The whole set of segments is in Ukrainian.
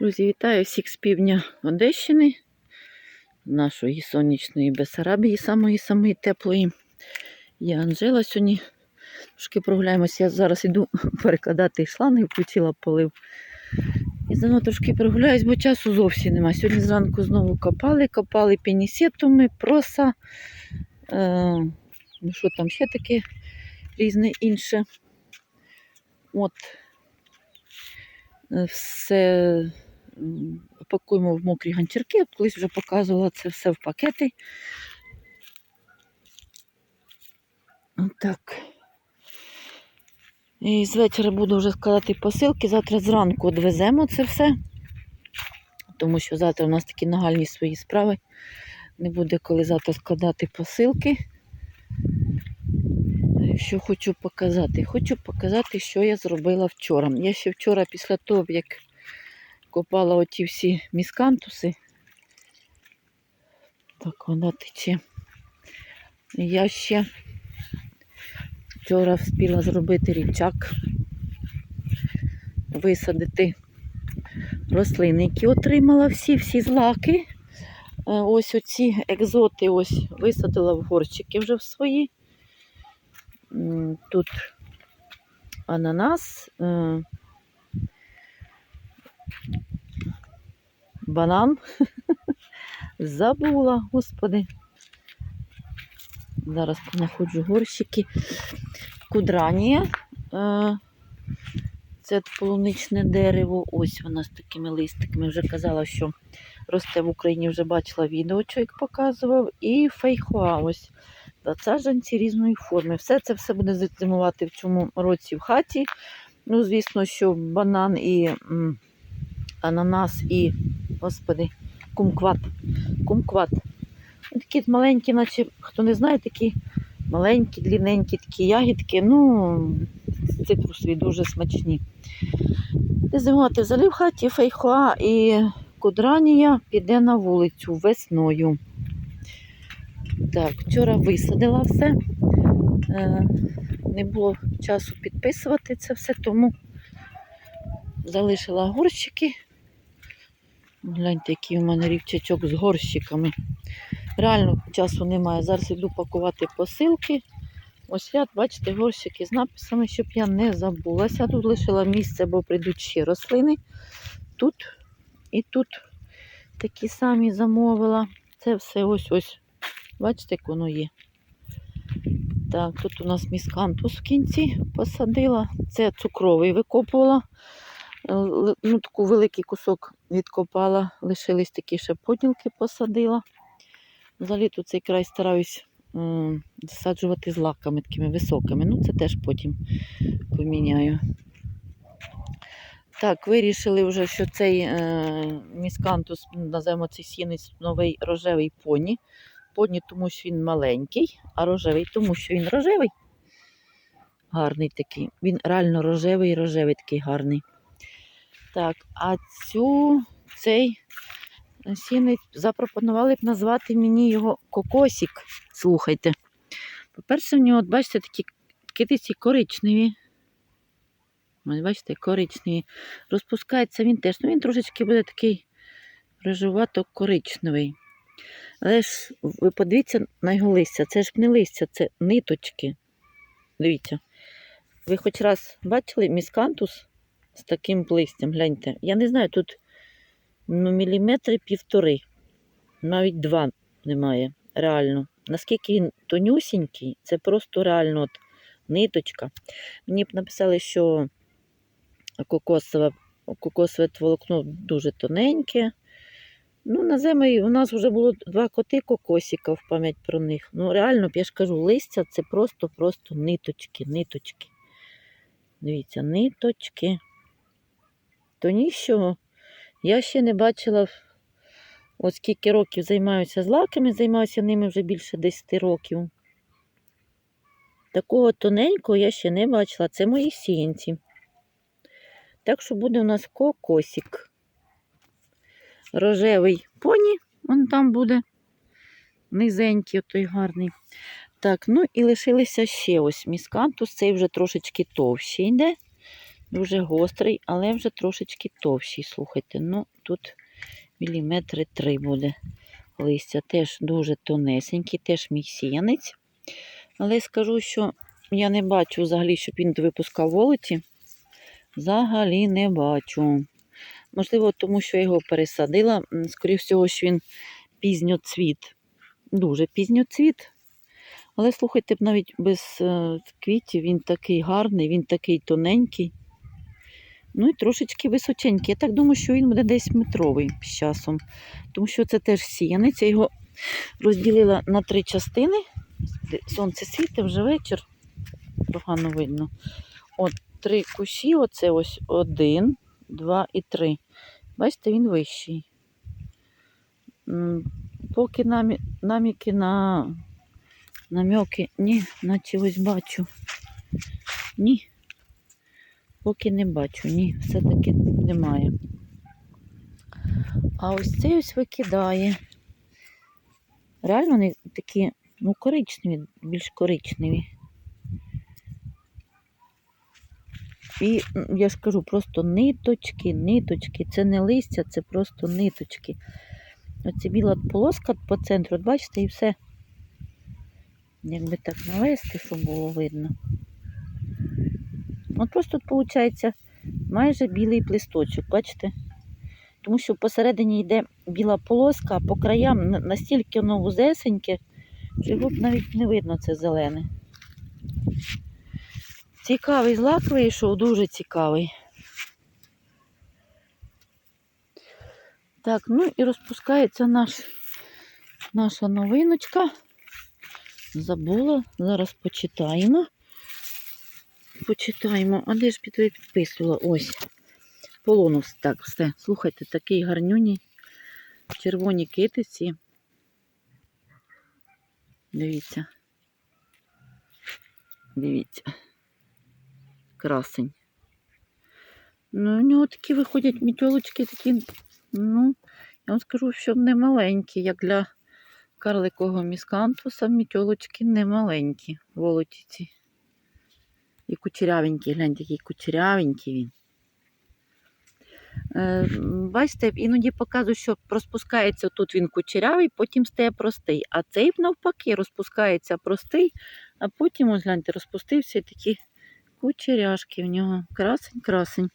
Друзі, вітаю всіх з півдня Одещини, нашої сонячної Бесарабії, самої самої теплої. Я Анжела сьогодні. Трошки прогуляємося. Я зараз йду перекладати шланги, включила полив. І заодно трошки прогуляюсь, бо часу зовсім нема. Сьогодні зранку знову копали, копали пінісетуми, проса. Е, ну що там ще таке різне інше. От. Е, Все пакуємо в мокрі ганчірки. От Колись вже показувала це все в пакети. Так. І з вечора буду вже складати посилки. Завтра зранку відвеземо це все. Тому що завтра у нас такі нагальні свої справи. Не буде коли завтра складати посилки. Що хочу показати? Хочу показати, що я зробила вчора. Я ще вчора, після того, як копала оті всі міскантуси, так вона тече. Я ще вчора встигла зробити річак, висадити рослини, які отримала всі, всі злаки. Е, Ось оці екзоти ось висадила в горщики вже в свої. Тут ананас, е, банан. Забула, господи. Зараз знаходжу горщики. Кудранія. Е, Це полуничне дерево. Ось вона з такими листиками. Вже казала, що росте в Україні, вже бачила відео, чоловік показував. І фейхоа. Ось саджанці різної форми. Все це все буде зимувати в цьому році в хаті. Ну, звісно, що банан і ананас і, господи, кумкват. Кумкват. Такі маленькі, наче, хто не знає, такі маленькі, длинненькі такі ягідки. Ну, цитрусові дуже смачні. Зимувати взагалі в хаті фейхоа і кудранія піде на вулицю весною. Так, вчора висадила все. Е, не було часу підписувати це все, тому залишила горщики. Гляньте, який у мене рівчачок з горщиками. Реально часу немає. Зараз йду пакувати посилки. Ось ряд, бачите, горщики з написами, щоб я не забулася. Тут лишила місце, бо прийдуть ще рослини. Тут і тут такі самі замовила. Це все ось-ось. Бачите, як воно є. Так, тут у нас міскантус в кінці посадила. Це цукровий викопувала. Е, Ну, таку великий кусок відкопала, лишились такі ще поділки посадила. Взагалі тут цей край стараюсь засаджувати з лаками такими високими. Ну, це теж потім поміняю. Так, вирішили вже, що цей е, міскантус, називаємо цей сінець новий рожевий поні. Поні, тому що він маленький, а рожевий, тому що він рожевий. Гарний такий. Він реально рожевий, рожевий такий гарний. Так, а цю цей сінець запропонували б назвати мені його кокосик. Слухайте. По-перше, в нього, от бачите, такі китиці коричневі. Ось, бачите, коричневі. Розпускається він теж. Ну, він трошечки буде такий рижувато-коричневий. Але ж ви подивіться на його листя. Це ж не листя, це ниточки. Дивіться. Ви хоч раз бачили міскантус з таким листям? Гляньте. Я не знаю, тут ну, міліметри півтори, навіть два немає. Реально. Наскільки він тонюсінький, це просто реально от ниточка. Мені б написали, що кокосове, кокосове волокно дуже тоненьке. Ну, на землі у нас вже було два коти кокосика в пам'ять про них. Ну, реально, я ж кажу, листя це просто-просто ниточки, ниточки. Дивіться, ниточки. Тонішого я ще не бачила, от скільки років займаюся злаками, займаюся ними вже більше 10 років. Такого тоненького я ще не бачила. Це мої сіянці. Так що буде у нас кокосик. Рожевий поні, он там буде. Низенький, той гарний. Так, ну і лишилися ще ось міскантус. Цей вже трошечки товщий йде. Дуже гострий, але вже трошечки товщий. Слухайте, ну тут міліметри три буде листя. Теж дуже тонесенький, теж мій сіянець. Але скажу, що я не бачу взагалі, щоб він випускав волоті. Взагалі не бачу. Можливо, тому що я його пересадила. Скоріше всього, що він пізньоцвіт. Дуже пізньоцвіт. Але слухайте, навіть без е, квітів він такий гарний, він такий тоненький. Ну і трошечки височенький. Я так думаю, що він буде десь метровий з часом. Тому що це теж сіянець. Я його розділила на три частини. Сонце світить вже вечір. Погано видно. От три кущі, оце ось один, два і три. Бачите, він вищий. Поки намі, наміки на намьоки, ні, наче ось бачу. Ні. Поки не бачу, ні, все-таки немає. А ось цей ось викидає. Реально вони такі, ну, коричневі, більш коричневі. І я ж кажу, просто ниточки, ниточки. Це не листя, це просто ниточки. Оце біла полоска по центру, от бачите, і все. Якби так навести, щоб було видно. От просто тут виходить майже білий плисточок, бачите? Тому що посередині йде біла полоска, а по краям настільки воно вузесеньке, що б навіть не видно це зелене. Цікавий злак вийшов, дуже цікавий. Так, ну і розпускається наш, наша новиночка. Забула, зараз почитаємо. Почитаємо. А де ж підписувала? Ось. Полонус. Так, все. Слухайте, такий гарнюній. Червоні китиці. Дивіться. Дивіться. Красень. Ну, у нього такі виходять мітьолочки, такі, ну, я вам скажу, що не маленькі, як для карликового міскантуса, мітьолочки не маленькі, волотіці. І кучерявенький, гляньте, який кучерявенький він. Е, бачите, іноді показую, що розпускається тут він кучерявий, потім стає простий. А цей навпаки розпускається простий, а потім, ось гляньте, розпустився такі кучеряшки в нього. Красень, красень.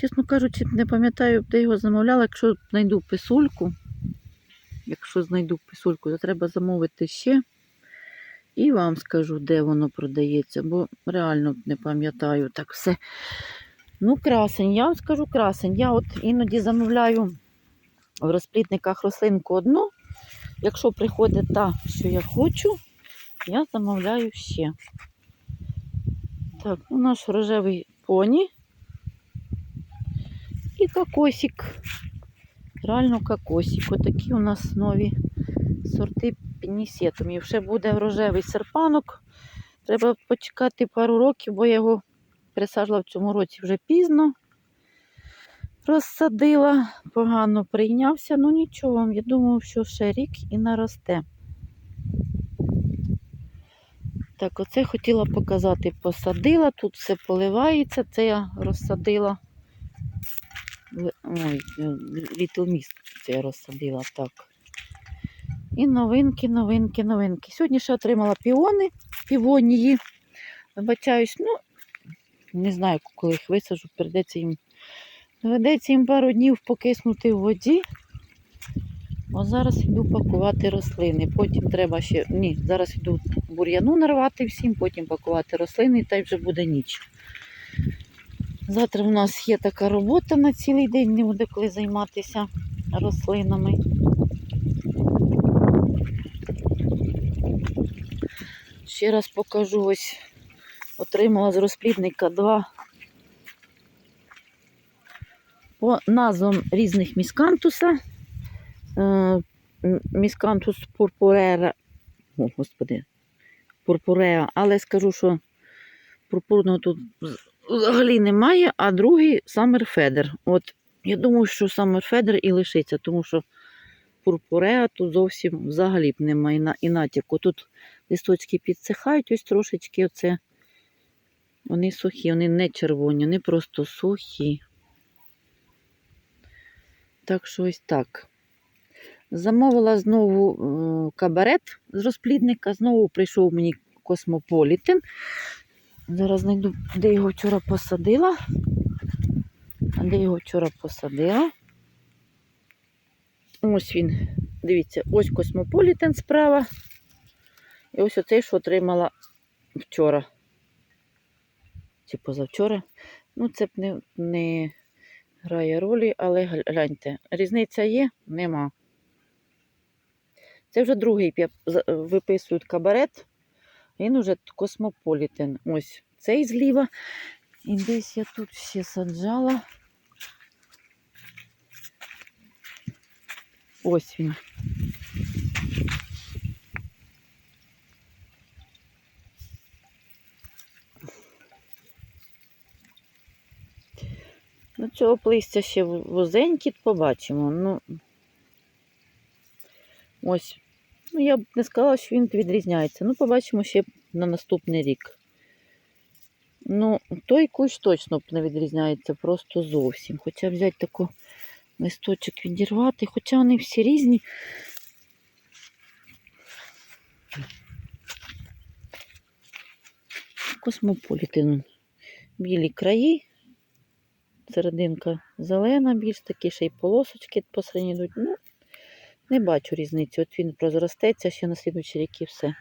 Чесно кажучи, не пам'ятаю, де його замовляла. Якщо знайду писульку, якщо знайду писульку, то треба замовити ще. І вам скажу, де воно продається, бо реально не пам'ятаю так все. Ну, красень, я вам скажу красень. Я от іноді замовляю в розплітниках рослинку одну. Якщо приходить та, що я хочу, я замовляю ще. Так, ну наш рожевий поні. І кокосик. Реально кокосик. Отакі у нас нові сорти пінісетум. І вже буде рожевий серпанок. Треба почекати пару років, бо я його пересаджувала в цьому році вже пізно. Розсадила, погано прийнявся, ну нічого, я думаю, що ще рік і наросте. Так, оце хотіла показати, посадила, тут все поливається, це я розсадила. Ой, Little Mist це я розсадила так. І новинки, новинки, новинки. Сьогодні ще отримала піони, півонії. Вибачаюсь, ну, не знаю, коли їх висажу, прийдеться їм. Доведеться їм пару днів покиснути в воді. О, зараз йду пакувати рослини. Потім треба ще. Ні, зараз йду бур'яну нарвати всім, потім пакувати рослини, та й вже буде ніч. Завтра в нас є така робота на цілий день, не буде коли займатися рослинами. Ще раз покажу ось. Отримала з розплідника два по назвам різних міскантуса. Е, Міскантус пурпурера. О, господи, пурпуреа. Але скажу, що пурпурного тут взагалі немає, а другий саммерфедер. От я думаю, що саммерфедер і лишиться, тому що пурпуреа тут зовсім взагалі б немає і натяку. Тут листочки підсихають, ось трошечки оце Вони сухі, вони не червоні, вони просто сухі. Так що ось так. Замовила знову е, кабарет з розплідника. Знову прийшов мені космополітен. Зараз знайду, де його вчора посадила. А де його вчора посадила? Ось він. Дивіться, ось космополітен справа. І ось оцей, що отримала вчора. Чи позавчора. Ну, це б не, не грає ролі, але гляньте, різниця є? Нема. Це вже другий виписують кабарет. Він уже космополітен. Ось цей зліва. І десь я тут ще саджала. Ось він. Ну, цього листя ще вузенькі, побачимо. Ну, ось. Ну, я б не сказала, що він відрізняється. Ну, побачимо ще на наступний рік. Ну, той кущ точно б не відрізняється, просто зовсім. Хоча взяти таку листочок відірвати, хоча вони всі різні. Космополітен. Білі краї, серединка зелена, більш такі ще й полосочки посередині йдуть. Ну, не бачу різниці. От він розростеться ще на слідуючі рік і все.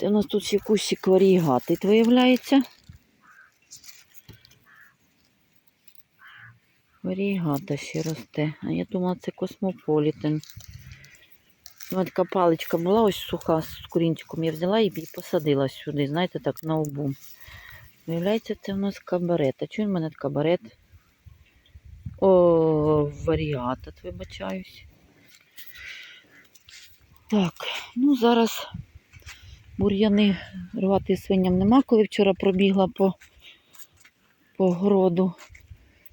Це у нас тут ще кущик варігатий виявляється. Варігата ще росте. А я думала, це космополітен. У мене така паличка була ось суха з корінчиком. Я взяла і посадила сюди, знаєте, так на обум. Виявляється, це у нас кабарет. А чого в мене кабарет? О, варіатат, вибачаюсь. Так, ну зараз бур'яни рвати свиням нема, коли вчора пробігла по, по городу.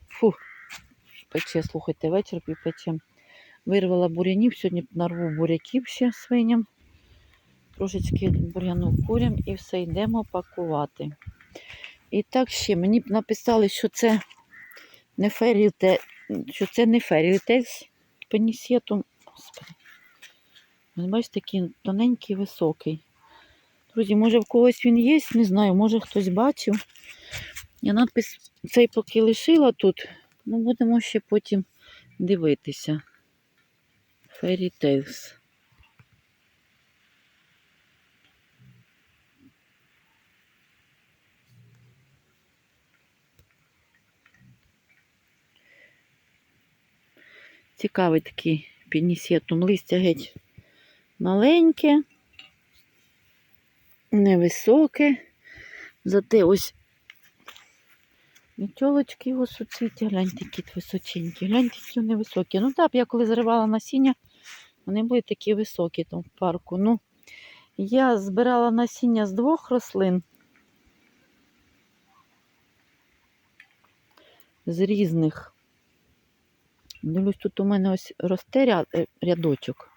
Фу, пече, слухайте, вечір пече. Вирвала бур'янів, сьогодні нарву буряків ще свиням. Трошечки бур'яну курям і все йдемо пакувати. І так ще мені б написали, що це не феріте, що це не ферітекс пенісетум. Господи. Ви бачите, такий тоненький, високий. Друзі, може в когось він є, не знаю, може хтось бачив. Я надпис цей поки лишила тут, ну будемо ще потім дивитися. Fairy Tales. Цікавий такий пінісетум. Листя геть маленьке, невисоке. Зате ось мітьолочки його суцвіття. Гляньте, які височенькі. Гляньте, які вони високі. Ну так, я коли зривала насіння, вони були такі високі там в парку. Ну, я збирала насіння з двох рослин. З різних. Дивлюсь, тут у мене ось росте е, рядочок.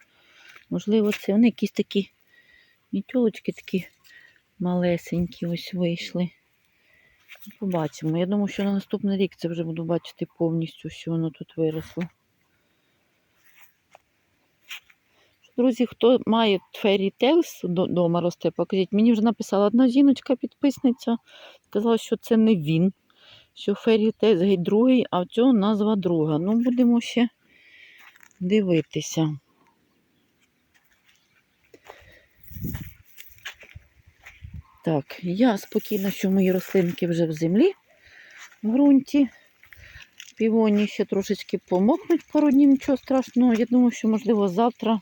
Можливо, це вони якісь такі мітьолочки такі малесенькі ось вийшли. Побачимо. Я думаю, що на наступний рік це вже буду бачити повністю, що воно тут виросло. Друзі, хто має Fairy Tales вдома росте, покажіть. Мені вже написала одна жіночка-підписниця, сказала, що це не він, що Fairy Tales геть другий, а в цього назва друга. Ну, будемо ще дивитися. Так, я спокійна, що мої рослинки вже в землі, в ґрунті. Півоні ще трошечки помокнуть пару днів, нічого страшного. Я думаю, що, можливо, завтра,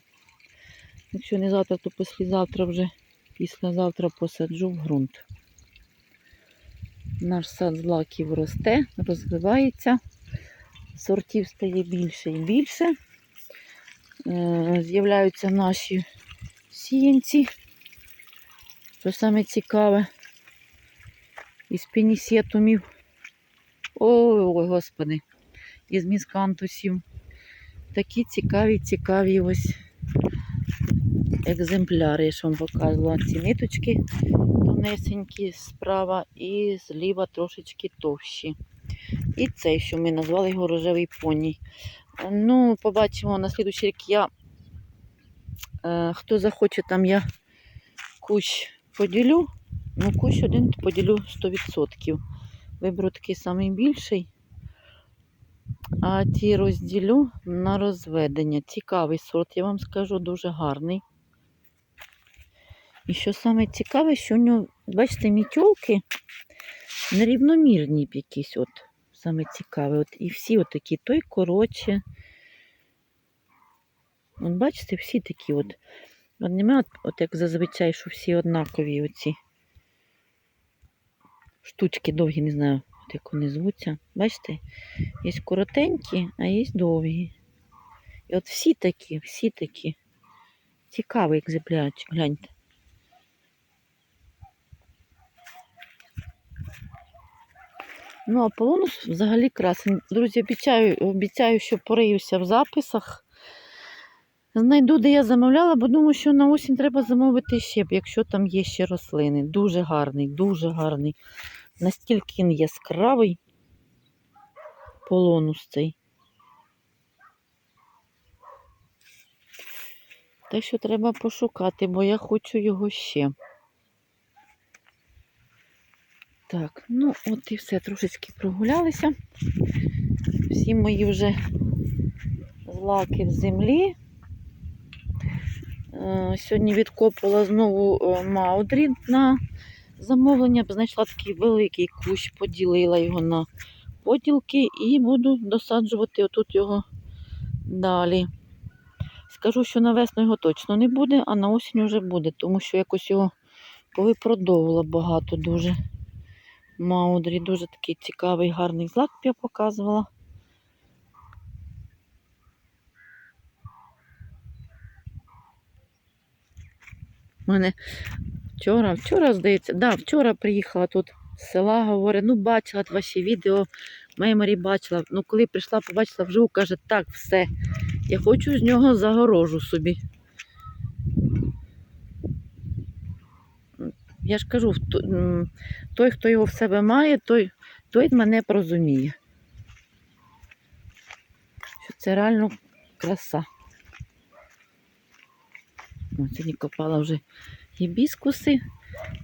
якщо не завтра, то післязавтра вже, післязавтра посаджу в ґрунт. Наш сад злаків росте, розвивається, сортів стає більше і більше. Е, З'являються наші сіянці. Що саме цікаве із пенісетумів. Ой, ой, господи, із міскантусів. Такі цікаві, цікаві ось екземпляри, я ж вам показувала ці ниточки тонесенькі справа і зліва трошечки товщі. І цей, що ми назвали його рожевий поні. Ну, побачимо на слідуючий рік я. Е, хто захоче, там я кущ поділю. Ну, кущ один поділю 100%. Виберу такий самий більший. А ті розділю на розведення. Цікавий сорт, я вам скажу, дуже гарний. І що саме цікаве, що у нього, бачите, мітьолки нерівномірні якісь от. Саме цікаве. От, і всі от такі, той коротше. От бачите, всі такі от. От немає, от, от як зазвичай, що всі однакові оці штучки довгі, не знаю, от як вони звуться. Бачите? Є коротенькі, а є довгі. І от всі такі, всі такі. Цікавий екземплярчик, гляньте. Ну, Аполлонус взагалі красень. Друзі, обіцяю, обіцяю, що пориюся в записах. Знайду, де я замовляла, бо думаю, що на осінь треба замовити ще, якщо там є ще рослини. Дуже гарний, дуже гарний. Настільки він яскравий полонус цей. Так що треба пошукати, бо я хочу його ще. Так, ну от і все, трошечки прогулялися. Всі мої вже злаки в землі. Е, Сьогодні відкопала знову е, маудрі на замовлення. Знайшла такий великий кущ, поділила його на поділки і буду досаджувати отут його далі. Скажу, що на весну його точно не буде, а на осінь вже буде, тому що якось його повипродовувала багато дуже. Маудрі дуже такий цікавий, гарний злак я показувала. У мене вчора, вчора, здається, да, вчора приїхала тут з села, говорить, ну бачила ваші відео, меморі бачила. Ну, коли прийшла, побачила вживу, каже, так, все, я хочу з нього загорожу собі. Я ж кажу, той, хто його в себе має, той, той мене порозуміє. Що це реально краса. О, сьогодні копала вже гібіскуси.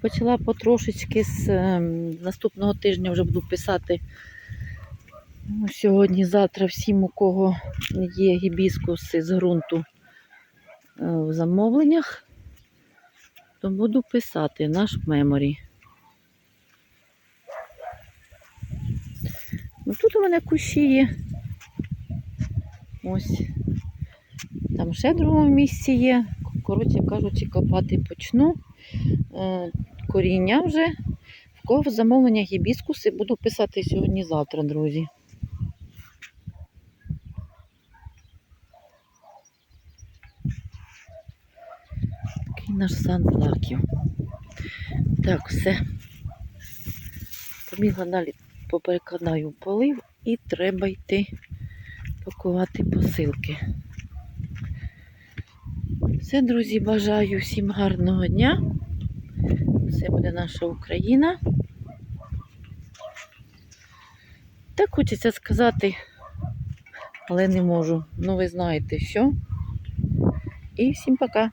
Почала потрошечки з ем, наступного тижня вже буду писати. Ну, Сьогодні, завтра всім, у кого є гібіскуси з ґрунту е, в замовленнях, то буду писати наш меморі. Ну, тут у мене кущі є. Ось. Там ще в другому місці є. Коротше кажучи, копати почну. Е, Коріння вже. В кого замовлення гібіскуси буду писати сьогодні-завтра, друзі. Такий наш сан злаків. Так, все. Побігла далі, поперекладаю полив і треба йти пакувати посилки. Все, друзі, бажаю всім гарного дня. Все буде наша Україна. Так хочеться сказати, але не можу. Ну, ви знаєте що. І всім пока.